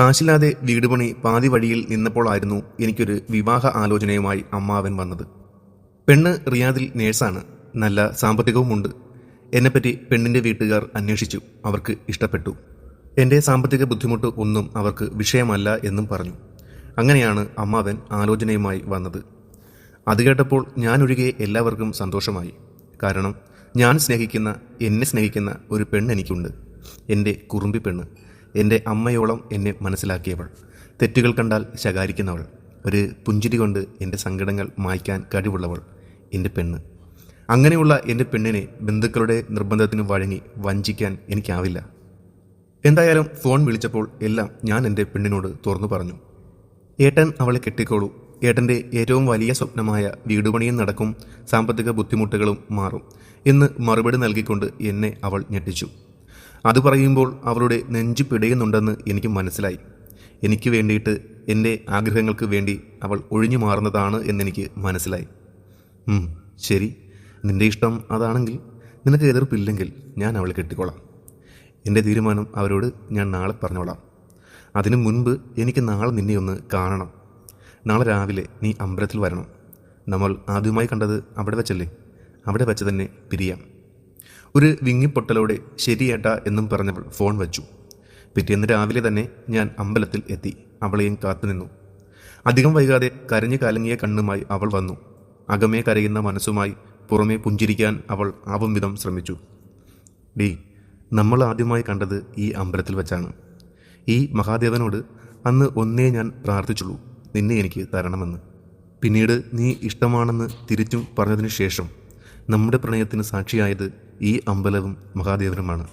കാശില്ലാതെ വീട് പണി പാതി വഴിയിൽ നിന്നപ്പോഴായിരുന്നു എനിക്കൊരു വിവാഹ ആലോചനയുമായി അമ്മാവൻ വന്നത്. പെണ്ണ് റിയാദിൽ നേഴ്സാണ്. നല്ല സാമ്പത്തികവുമുണ്ട്. എന്നെപ്പറ്റി പെണ്ണിന്റെ വീട്ടുകാർ അന്വേഷിച്ചു. അവർക്ക് ഇഷ്ടപ്പെട്ടു. എന്റെ സാമ്പത്തിക ബുദ്ധിമുട്ട് ഒന്നും അവർക്ക് വിഷയമല്ല എന്നും പറഞ്ഞു. അങ്ങനെയാണ് അമ്മാവൻ ആലോചനയുമായി വന്നത്. അത് കേട്ടപ്പോൾ ഞാനൊഴികെ എല്ലാവർക്കും സന്തോഷമായി. കാരണം ഞാൻ സ്നേഹിക്കുന്ന എന്നെ സ്നേഹിക്കുന്ന ഒരു പെണ്ണ് എനിക്കുണ്ട്. എന്റെ കുറുമ്പി പെണ്ണ്. എന്റെ അമ്മയോളം എന്നെ മനസ്സിലാക്കിയവൾ. തെറ്റുകൾ കണ്ടാൽ ശകാരിക്കുന്നവൾ. ഒരു പുഞ്ചിരി കൊണ്ട് എന്റെ സങ്കടങ്ങൾ മായ്ക്കാൻ കഴിവുള്ളവൾ എന്റെ പെണ്ണ്. അങ്ങനെയുള്ള എന്റെ പെണ്ണിനെ ബന്ധുക്കളുടെ നിർബന്ധത്തിന് വഴങ്ങി വഞ്ചിക്കാൻ എനിക്കാവില്ല. എന്തായാലും ഫോൺ വിളിച്ചപ്പോൾ എല്ലാം ഞാൻ എന്റെ പെണ്ണിനോട് തുറന്നു പറഞ്ഞു. ഏട്ടൻ അവളെ കെട്ടിക്കോളൂ. ഏട്ടന്റെ ഏറ്റവും വലിയ സ്വപ്നമായ വീടുപണിയും നടക്കും. സാമ്പത്തിക ബുദ്ധിമുട്ടുകളും മാറും എന്ന് മറുപടി നൽകിക്കൊണ്ട് എന്നെ അവൾ ഞെട്ടിച്ചു. അത് പറയുമ്പോൾ അവളുടെ നെഞ്ചു പിടയുന്നുണ്ടെന്ന് എനിക്ക് മനസ്സിലായി. എനിക്ക് വേണ്ടിയിട്ട് എന്റെ ആഗ്രഹങ്ങൾക്ക് വേണ്ടി അവൾ ഒഴിഞ്ഞു മാറുന്നതാണ് എന്നെനിക്ക് മനസ്സിലായി. ശരി. നിന്റെ ഇഷ്ടം അതാണെങ്കിൽ നിനക്ക് എതിർപ്പില്ലെങ്കിൽ ഞാൻ അവളെ കെട്ടിക്കോളാം. എന്റെ തീരുമാനം അവരോട് ഞാൻ നാളെ പറഞ്ഞോളാം. അതിനു മുൻപ് എനിക്ക് നാളെ നിന്നെ ഒന്ന് കാണണം. നാളെ രാവിലെ നീ അമ്പലത്തിൽ വരണം. നമ്മൾ ആദ്യമായി കണ്ടത് അവിടെ വെച്ചല്ലേ? അവിടെ വെച്ച് തന്നെ പിരിയാം. ഒരു വിങ്ങിപ്പൊട്ടലോടെ ശരിയേട്ടാ എന്നും പറഞ്ഞവൾ ഫോൺ വച്ചു. പിറ്റേന്ന് രാവിലെ തന്നെ ഞാൻ അമ്പലത്തിൽ എത്തി. അവളെയും കാത്തുനിന്നു അധികം വൈകാതെ കരഞ്ഞു കലങ്ങിയ കണ്ണുമായി അവൾ വന്നു. അകമേ കരയുന്ന മനസ്സുമായി പുറമേ പുഞ്ചിരിക്കാൻ അവൾ ആവും വിധം ശ്രമിച്ചു. ഡീ നമ്മൾ ആദ്യമായി കണ്ടത് ഈ അമ്പലത്തിൽ വെച്ചാണ്. ഈ മഹാദേവനോട് അന്ന് ഒന്നേ ഞാൻ പ്രാർത്ഥിച്ചുള്ളൂ. നിന്നെ എനിക്ക് തരണമെന്ന്. പിന്നീട് നീ ഇഷ്ടമാണെന്ന് തിരിച്ചും പറഞ്ഞതിനു ശേഷം നമ്മുടെ പ്രണയത്തിന് സാക്ഷിയായത് ഈ അമ്പലവും മഹാദേവനുമാണ്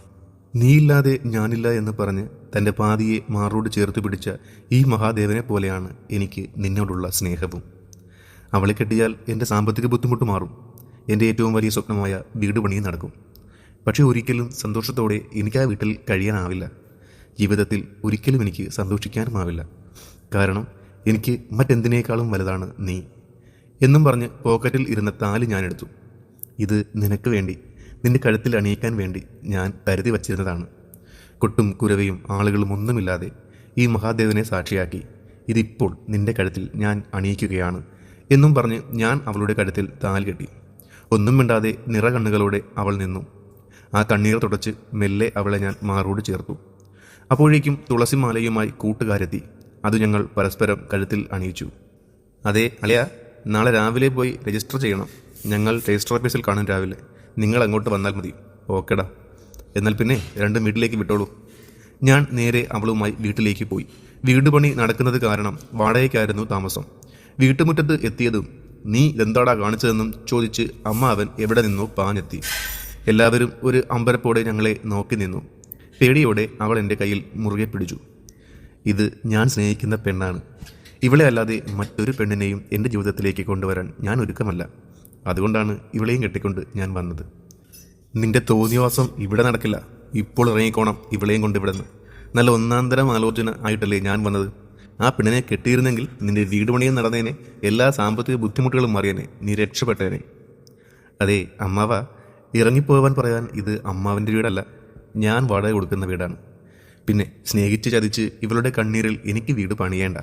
നീയില്ലാതെ ഞാനില്ല എന്ന് പറഞ്ഞ് തന്റെ പാതിയെ മാറോട് ചേർത്ത് പിടിച്ച ഈ മഹാദേവനെ പോലെയാണ് എനിക്ക് നിന്നോടുള്ള സ്നേഹവും. അവളെ കെട്ടിയാൽ എന്റെ സാമ്പത്തിക ബുദ്ധിമുട്ട് മാറും. എന്റെ ഏറ്റവും വലിയ സ്വപ്നമായ വീട് പണിയും നടക്കും. പക്ഷേ ഒരിക്കലും സന്തോഷത്തോടെ എനിക്ക് ആ വീട്ടിൽ കഴിയാനാവില്ല. ജീവിതത്തിൽ ഒരിക്കലും എനിക്ക് സന്തോഷിക്കാനുമാവില്ല. കാരണം എനിക്ക് മറ്റെന്തിനേക്കാളും വലുതാണ് നീ. എന്നും പറഞ്ഞ് പോക്കറ്റിൽ ഇരുന്ന താലി ഞാനെടുത്തു. ഇത് നിനക്ക് വേണ്ടി നിന്റെ കഴുത്തിൽ അണിയിക്കാൻ വേണ്ടി ഞാൻ കരുതി വച്ചിരുന്നതാണ്. കൊട്ടും കുരവയും ആളുകളും ഒന്നുമില്ലാതെ ഈ മഹാദേവനെ സാക്ഷിയാക്കി ഇതിപ്പോൾ നിന്റെ കഴുത്തിൽ ഞാൻ അണിയിക്കുകയാണ് എന്നും പറഞ്ഞ് ഞാൻ അവളുടെ കഴുത്തിൽ താലി കെട്ടി. ഒന്നും മിണ്ടാതെ നിറകണ്ണുകളോടെ അവൾ നിന്നു. ആ കണ്ണീർ തുടച്ച് മെല്ലെ അവളെ ഞാൻ മാറോട് ചേർത്തു. അപ്പോഴേക്കും തുളസിമാലയുമായി കൂട്ടുകാരെത്തി. അത് ഞങ്ങൾ പരസ്പരം കഴുത്തിൽ അണിയിച്ചു. അതെ അലയാ നാളെ രാവിലെ പോയി രജിസ്റ്റർ ചെയ്യണം. ഞങ്ങൾ രജിസ്റ്റർ ഓഫീസിൽ കാണും രാവിലെ. നിങ്ങൾ അങ്ങോട്ട് വന്നാൽ മതി. ഓക്കെടാ. എന്നാൽ പിന്നെ രണ്ടും വീട്ടിലേക്ക് വിട്ടോളൂ. ഞാൻ നേരെ അവളുമായി വീട്ടിലേക്ക് പോയി. വീട് പണി നടക്കുന്നത് കാരണം വാടകയ്ക്കായിരുന്നു താമസം. വീട്ടുമുറ്റത്ത് എത്തിയതും നീ ഇതെന്താടാ കാണിച്ചതെന്നും ചോദിച്ച് അമ്മ അവൻ എവിടെ നിന്നോ പാഞ്ഞെത്തി. എല്ലാവരും ഒരു അമ്പരപ്പോടെ ഞങ്ങളെ നോക്കി നിന്നു. പേടിയോടെ അവൾ എന്റെ കയ്യിൽ മുറുകെ പിടിച്ചു. ഇത് ഞാൻ സ്നേഹിക്കുന്ന പെണ്ണാണ്. ഇവളെ അല്ലാതെ മറ്റൊരു പെണ്ണിനെയും എന്റെ ജീവിതത്തിലേക്ക് കൊണ്ടുവരാൻ ഞാൻ ഒരുക്കമല്ല. അതുകൊണ്ടാണ് ഇവളെയും കെട്ടിക്കൊണ്ട് ഞാൻ വന്നത്. നിന്റെ തോന്നിയവാസം ഇവിടെ നടക്കില്ല. ഇപ്പോൾ ഇറങ്ങിക്കോണം ഇവളെയും കൊണ്ട് ഇവിടെ നിന്ന് നല്ല ഒന്നാന്തരം ആലോചന ആയിട്ടല്ലേ ഞാൻ വന്നത്. ആ പെണ്ണിനെ കെട്ടിയിരുന്നെങ്കിൽ നിന്റെ വീട് പണിയും നടന്നേനെ എല്ലാ സാമ്പത്തിക ബുദ്ധിമുട്ടുകളും അറിയനെ നീ രക്ഷപ്പെട്ടേനെ. അതെ അമ്മാവ ഇറങ്ങിപ്പോവാൻ പറയാൻ ഇത് അമ്മാവിന്റെ വീടല്ല ഞാൻ വാടക കൊടുക്കുന്ന വീടാണ്. പിന്നെ സ്നേഹിച്ച് ചതിച്ച് ഇവളുടെ കണ്ണീരിൽ എനിക്ക് വീട് പണിയേണ്ട.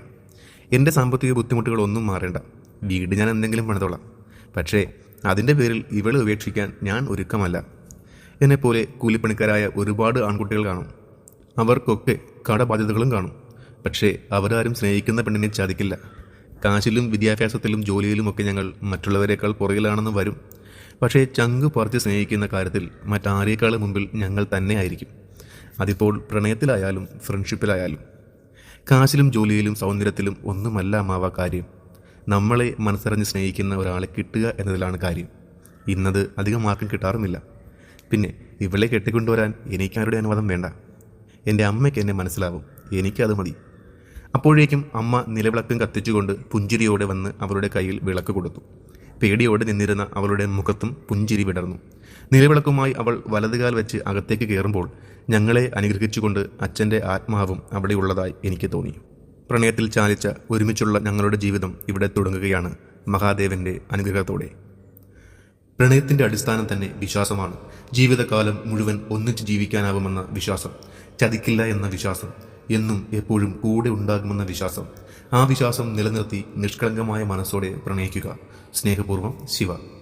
എന്റെ സാമ്പത്തിക ബുദ്ധിമുട്ടുകളൊന്നും മാറേണ്ട. വീട് ഞാൻ എന്തെങ്കിലും പണിതോളാം. പക്ഷേ അതിന്റെ പേരിൽ ഇവളെ ഉപേക്ഷിക്കാൻ ഞാൻ ഒരുക്കമല്ല. എന്നെപ്പോലെ കൂലിപ്പണിക്കാരായ ഒരുപാട് ആൺകുട്ടികൾ കാണും. അവർക്കൊക്കെ കടബാധ്യതകളും കാണും. പക്ഷേ അവരാരും സ്നേഹിക്കുന്ന പെണ്ണിനെ ചതിക്കില്ല. കാശിലും വിദ്യാഭ്യാസത്തിലും ജോലിയിലുമൊക്കെ ഞങ്ങൾ മറ്റുള്ളവരെക്കാൾ പുറകിലാണെന്ന് വരും. പക്ഷേ ചങ്ക് പറിച്ച് സ്നേഹിക്കുന്ന കാര്യത്തിൽ മറ്റാരേക്കാളും മുമ്പിൽ ഞങ്ങൾ തന്നെ ആയിരിക്കും. അതിപ്പോൾ പ്രണയത്തിലായാലും ഫ്രണ്ട്ഷിപ്പിലായാലും കാശിലും ജോലിയിലും സൗന്ദര്യത്തിലും ഒന്നുമല്ല അമ്മാവ കാര്യം. നമ്മളെ മനസ്സറിഞ്ഞ് സ്നേഹിക്കുന്ന ഒരാളെ കിട്ടുക എന്നതിലാണ് കാര്യം. ഇന്നത് അധികം ആർക്കും കിട്ടാറുമില്ല. പിന്നെ ഇവളെ കെട്ടിക്കൊണ്ടുവരാൻ എനിക്കാരുടെ അനുവാദം വേണ്ട? എന്റെ അമ്മയ്ക്ക് എന്നെ മനസ്സിലാവും. എനിക്കത് മതി. അപ്പോഴേക്കും അമ്മ നിലവിളക്കം കത്തിച്ചുകൊണ്ട് പുഞ്ചിരിയോടെ വന്ന് അവരുടെ കയ്യിൽ വിളക്ക് കൊടുത്തു. പേടിയോടെ നിന്നിരുന്ന അവളുടെ മുഖത്തും പുഞ്ചിരി വിടർന്നു. നിലവിളക്കുമായി അവൾ വലതുകാൽ വെച്ച് അകത്തേക്ക് കയറുമ്പോൾ ഞങ്ങളെ അനുഗ്രഹിച്ചുകൊണ്ട് അച്ഛന്റെ ആത്മാവും അവിടെയുള്ളതായി എനിക്ക് തോന്നി. പ്രണയത്തിൽ ചാലിച്ച ഒരുമിച്ചുള്ള ഞങ്ങളുടെ ജീവിതം ഇവിടെ തുടങ്ങുകയാണ് മഹാദേവന്റെ അനുഗ്രഹത്തോടെ. പ്രണയത്തിന്റെ അടിസ്ഥാനം തന്നെ വിശ്വാസമാണ്. ജീവിതകാലം മുഴുവൻ ഒന്നിച്ച് ജീവിക്കാനാവുമെന്ന വിശ്വാസം ചതിക്കില്ല എന്ന വിശ്വാസം എന്നും എപ്പോഴും കൂടെ ഉണ്ടാകുമെന്ന വിശ്വാസം. ആ വിശ്വാസം നിലനിർത്തി നിഷ്കളങ്കമായ മനസ്സോടെ പ്രണയിക്കുക. സ്നേഹപൂർവം ശിവ.